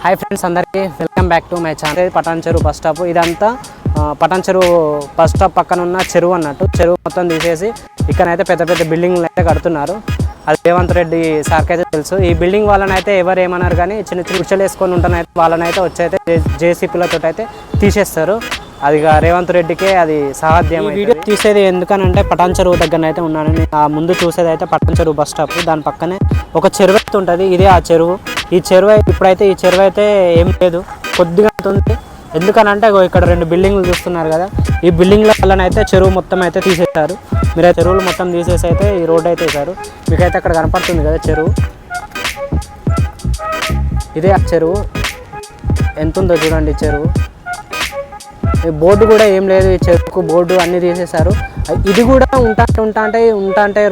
Hi friends అందరికీ welcome back to my channel Patan Cheruvu bus stop ఇదంతా పటాన్ చెరువు bus stop పక్కన ఉన్న చెరువు అన్నట్టు. చెరువు మొత్తం తీసేసి ఇక్కడైతే పెద్ద పెద్ద బిల్డింగ్లు అయితే కడుతున్నారు. అది రేవంత్ రెడ్డి సార్కి అయితే తెలుసు. ఈ బిల్డింగ్ వాళ్ళనైతే ఎవరు ఏమన్నారు కానీ చిన్న చిన్న కుర్చీలు వేసుకొని ఉంటానైతే వాళ్ళనైతే వచ్చి అయితే జేసీపీలతో అయితే తీసేస్తారు. అది రేవంత్ రెడ్డికే అది సాధ్యం ఈ వీడియో తీసేది ఎందుకనంటే పటాన్ చెరువు దగ్గర అయితే ఉన్నాను నేను ఆ ముందు చూసేది అయితే పటాన్ చెరువు బస్ స్టాప్ దాని పక్కనే ఒక చెరువు అయితే ఉంటుంది. ఇదే ఆ చెరువు. ఈ చెరువు ఇప్పుడైతే ఈ చెరువు అయితే ఏం లేదు. కొద్దిగా ఉంది ఎందుకనంటే ఇక్కడ రెండు బిల్డింగ్లు చూస్తున్నారు కదా. ఈ బిల్డింగ్ల వల్లనైతే అయితే చెరువు మొత్తం అయితే తీసేశారు. మీరు చెరువులు మొత్తం తీసేసి అయితే ఈ రోడ్ అయితే వేశారు. మీకైతే అక్కడ కనపడుతుంది కదా చెరువు. ఇదే ఆ చెరువు. ఎంత ఉందో చూడండి ఈ చెరువు. ఈ బోర్డు కూడా ఏం లేదు. ఈ చెరువుకు బోర్డు అన్ని తీసేశారు. ఇది కూడా ఉంటా ఉంటా అంటే ఉంటా అంటే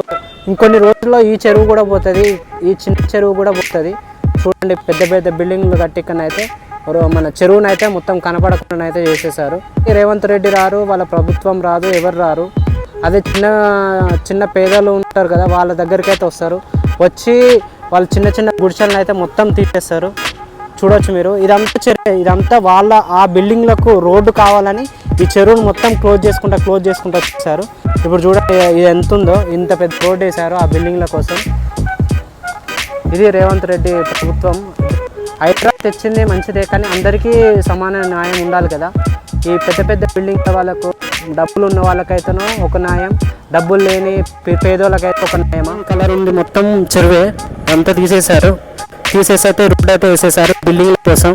ఇంకొన్ని రోజుల్లో ఈ చెరువు కూడా పోతుంది. ఈ చిన్న చెరువు కూడా పోతుంది. చూడండి పెద్ద పెద్ద బిల్డింగ్లు కట్టికనైతే మన చెరువునైతే అయితే మొత్తం కనపడకుండా అయితే చేసేసారు రేవంత్ రెడ్డి రారు వాళ్ళ ప్రభుత్వం రాదు ఎవరు రారు. అదే చిన్న చిన్న పేదలు ఉంటారు కదా వాళ్ళ దగ్గరికి అయితే వస్తారు. వచ్చి వాళ్ళు చిన్న చిన్న గుడిసెలను అయితే మొత్తం తీసేస్తారు చూడొచ్చు మీరు. ఇదంతా చెరువు ఇదంతా వాళ్ళ ఆ బిల్డింగ్లకు రోడ్డు కావాలని ఈ చెరువును మొత్తం క్లోజ్ చేసుకుంటా క్లోజ్ చేసుకుంటా వచ్చేసారు ఇప్పుడు చూడండి ఇది ఎంత ఉందో ఇంత పెద్ద రోడ్డు వేశారు ఆ బిల్డింగ్ల కోసం. ఇది రేవంత్ రెడ్డి ప్రభుత్వం. హైదరాబాద్ తెచ్చింది మంచిదే కానీ అందరికీ సమాన న్యాయం ఉండాలి కదా. ఈ పెద్ద పెద్ద బిల్డింగ్ వాళ్ళకు డబ్బులు ఉన్న వాళ్ళకైతేనో ఒక న్యాయం డబ్బులు లేని పేదోళ్ళకైతే ఒక న్యాయం కలర్ ఉంది మొత్తం చెరువే అంతా తీసేశారు. తీసేసి అయితే రోడ్ అయితే వేసేసారు బిల్డింగ్ల కోసం.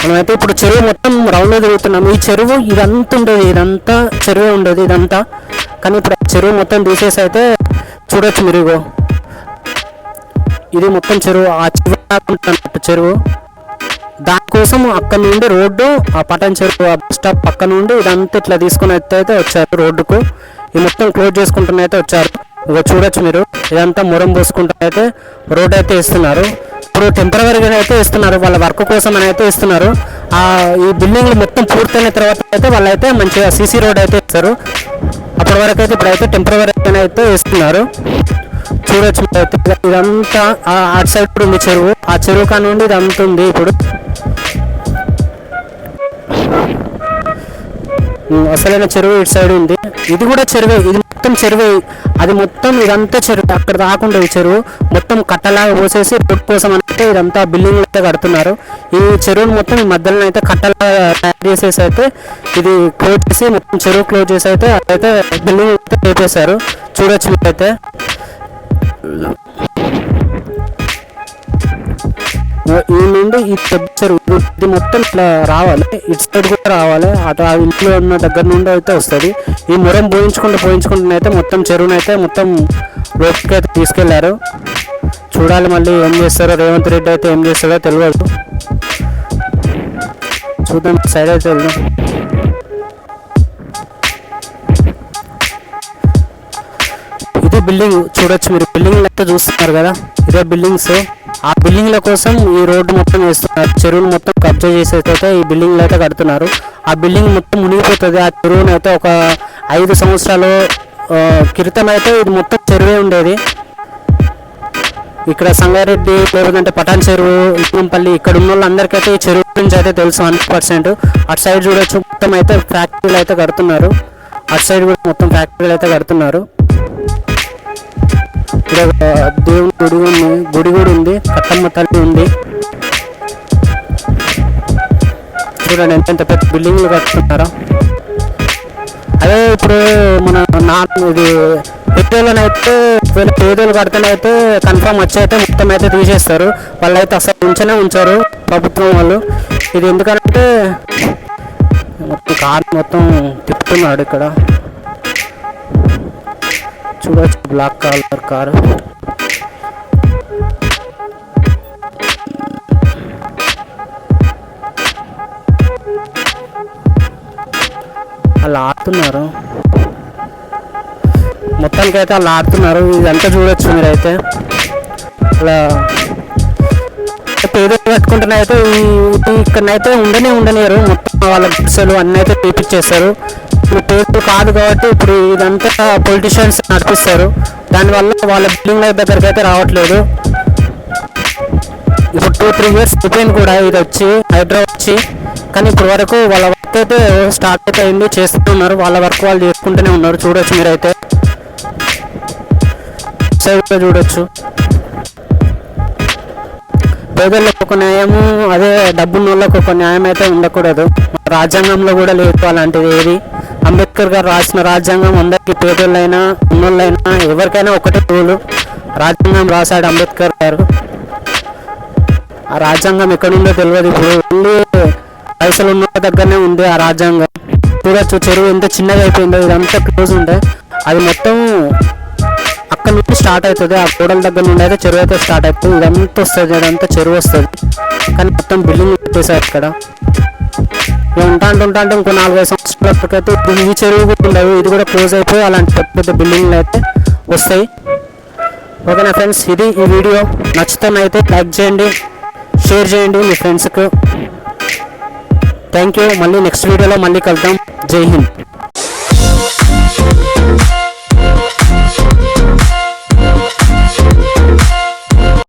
మనమైతే ఇప్పుడు చెరువు మొత్తం రౌండ్ తిరుగుతున్నాం. ఈ చెరువు ఇదంతా ఉండేది ఇదంతా చెరువే ఉండేది ఇదంతా. కానీ ఇప్పుడు చెరువు మొత్తం తీసేసి అయితే చూడొచ్చు మీరు ఇది మొత్తం చెరువు. ఆ చెరువు చెరువు. దానికోసం అక్కడ నుండి రోడ్డు ఆ పటన్ చెరువు ఆ బస్ స్టాప్ పక్క నుండి ఇదంతా ఇట్లా తీసుకుని అయితే అయితే వచ్చారు రోడ్డుకు. ఇది మొత్తం క్లోజ్ చేసుకుంటున్న అయితే వచ్చారు. ఇక చూడొచ్చు మీరు. ఇదంతా మురం పోసుకుంటూ అయితే రోడ్ అయితే ఇస్తున్నారు ఇప్పుడు టెంపరీగా అయితే ఇస్తున్నారు వాళ్ళ వర్క్ కోసం అని అయితే ఇస్తున్నారు ఆ ఈ బిల్డింగ్లు మొత్తం పూర్తయిన తర్వాత అయితే వాళ్ళైతే మంచిగా సీసీ రోడ్ అయితే ఇస్తారు ఇప్పటి వరకు అయితే ఇప్పుడైతే టెంపరీ అయితే వేస్తున్నారు. చూడొచ్చు ఇదంతా అటు సైడ్ ఇప్పుడు ఉంది చెరువు. ఆ చెరువు కాని నుండి ఇదంతా ఉంది ఇప్పుడు. అసలైన చెరువు ఇటు సైడ్ ఉంది. ఇది కూడా చెరువే. ఇది మొత్తం చెరువే. అది మొత్తం ఇదంతా చెరువు. అక్కడ రాకుండా ఈ చెరువు. మొత్తం కట్టలాగా పోసేసి పొట్టు కోసం అయితే ఇదంతా బిల్డింగ్ అయితే కడుతున్నారు. ఈ చెరువును మొత్తం ఈ మధ్యలో అయితే కట్టలా తయారు చేసేసి అయితే ఇది క్లోజ్ చేసి మొత్తం చెరువు క్లోజ్ చేసి అయితే అయితే బిల్డింగ్ అయితే చేపేశారు చూడొచ్చు అయితే ఈ నుండి ఈ పెద్ద చెరువు ఇది- మొత్తం ఇట్లా రావాలి. ఇటు సైడ్ కూడా రావాలి. అటు ఆ ఇంట్లో ఉన్న దగ్గర నుండి అయితే వస్తుంది. ఈ మురం పోయించుకుంటూ పోయించుకుంటూ అయితే మొత్తం చెరువునైతే మొత్తం లోపలికి అయితే తీసుకెళ్ళారు. చూడాలి మళ్ళీ ఏం చేస్తారో రేవంత్ రెడ్డి అయితే ఏం చేస్తారో తెలియదు చూద్దాం సైడ్ అయితే వెళ్దాం. ఇదే బిల్డింగ్ చూడొచ్చు మీరు. బిల్డింగ్ అయితే చూస్తున్నారు కదా ఇదే బిల్డింగ్స్. ఆ బిల్డింగ్ల కోసం ఈ రోడ్డు మొత్తం వేస్తున్నారు. చెరువులు మొత్తం కబ్జా చేసేటైతే ఈ బిల్డింగ్లు అయితే కడుతున్నారు. ఆ బిల్డింగ్ మొత్తం మునిగిపోతుంది. ఆ చెరువును అయితే ఒక ఐదు సంవత్సరాలు క్రితం అయితే ఇది మొత్తం చెరువే ఉండేది. ఇక్కడ సంగారెడ్డి లేదంటే పటాన్ చెరువు ఇప్పంపల్లి ఇక్కడ ఉన్న వాళ్ళందరికైతే ఈ చెరువు గురించి అయితే తెలుసు హండ్రెడ్ పర్సెంట్. అటు సైడ్ చూడొచ్చు మొత్తం అయితే ఫ్యాక్టరీలు అయితే కడుతున్నారు. అటు సైడ్ కూడా మొత్తం ఫ్యాక్టరీలు అయితే కడుతున్నారు. ఇక్కడ దేవుడి దేవుని గుడి ఉంది గుడి కూడా ఉంది కట్టమ్మ తల్లి ఉంది. చూడండి ఎంత పెద్ద బిల్డింగ్లు కట్టుకున్నారో అదే ఇప్పుడు మన నా ఇది అయితే వీళ్ళు పేదోళ్ళు కడితేనైతే కన్ఫర్మ్ వచ్చి అయితే మొత్తం అయితే తీసేస్తారు. వాళ్ళు అయితే అసలు ఉంచనే ఉంచారు ప్రభుత్వం వాళ్ళు. ఇది ఎందుకంటే మొత్తం కార్ మొత్తం తిప్పుతున్నాడు ఇక్కడ. చూడొచ్చు బ్లాక్ కలర్ కారు. వాళ్ళు ఆడుతున్నారు. మొత్తానికి అయితే అలా ఆడుతున్నారు. ఇదంతా చూడొచ్చు మీరైతే. అలా. పేదలు కట్టుకుంటున్న అయితే ఇక్కడనైతే ఉండనే ఉండలేరు. మొత్తం వాళ్ళ గుడిసెలు అన్నీ అయితే తీపిచ్చేస్తారు ఇప్పుడు పేదలు కాదు కాబట్టి ఇప్పుడు ఇదంతా పొలిటీషియన్స్ నడిపిస్తారు. దానివల్ల వాళ్ళ బిల్డింగ్ దగ్గరికి అయితే రావట్లేదు. టూ త్రీ ఇయర్స్ అయిపోయింది కూడా ఇది వచ్చి హైడ్రా వచ్చి. కానీ ఇప్పటి వరకు వాళ్ళ వర్క్ అయితే స్టార్ట్ అయితే అయింది. చేస్తూ ఉన్నారు. వాళ్ళ వర్క్ వాళ్ళు చేసుకుంటూనే ఉన్నారు. చూడొచ్చు మీరైతే. సైడ్ చూడొచ్చు. పేదలకు ఒక న్యాయము అదే డబ్బున్న వాళ్ళకు ఒక న్యాయం అయితే ఉండకూడదు. రాజ్యాంగంలో కూడా లేదు అలాంటిది ఏది. అంబేద్కర్ గారు రాసిన రాజ్యాంగం అందరికీ పేదోళ్ళైనా ఉన్నోళ్ళైనా ఎవరికైనా ఒకటే రూలు. రాజ్యాంగం రాశాడు అంబేద్కర్ గారు. ఆ రాజ్యాంగం ఎక్కడుందో తెలియదు ఇప్పుడు. ఓన్లీ పైసలు ఉన్న దగ్గరనే ఉంది ఆ రాజ్యాంగం. చూడొచ్చు చెరువు ఎంత చిన్నగా అయిపోయిందో ఇదంతా క్లోజ్ ఉండే అది మొత్తం అక్కడ స్టార్ట్ అవుతుంది. ఆ కూడల దగ్గర నుండి అయితే చెరువు అయితే స్టార్ట్ అవుతుంది. ఇదంతా వస్తుంది ఇదంతా చెరువు వస్తుంది. కానీ మొత్తం బిల్డింగ్ పెట్టేశారు ఇక్కడ. ఉంటా ఉంటా అంటే ఇంకో నాలుగైదు సంవత్సరాలకైతే ఈ చెరువు కూడా ఇది కూడా క్లోజ్ అయిపోయి అలాంటి పెద్ద పెద్ద బిల్డింగ్లు అయితే వస్తాయి. ఓకేనా ఫ్రెండ్స్ ఇది ఈ వీడియో నచ్చుతున్నైతే లైక్ చేయండి షేర్ చేయండి మీ ఫ్రెండ్స్కి థ్యాంక్ యూ మళ్ళీ నెక్స్ట్ వీడియోలో మళ్ళీ కలుద్దాం. జై హింద్.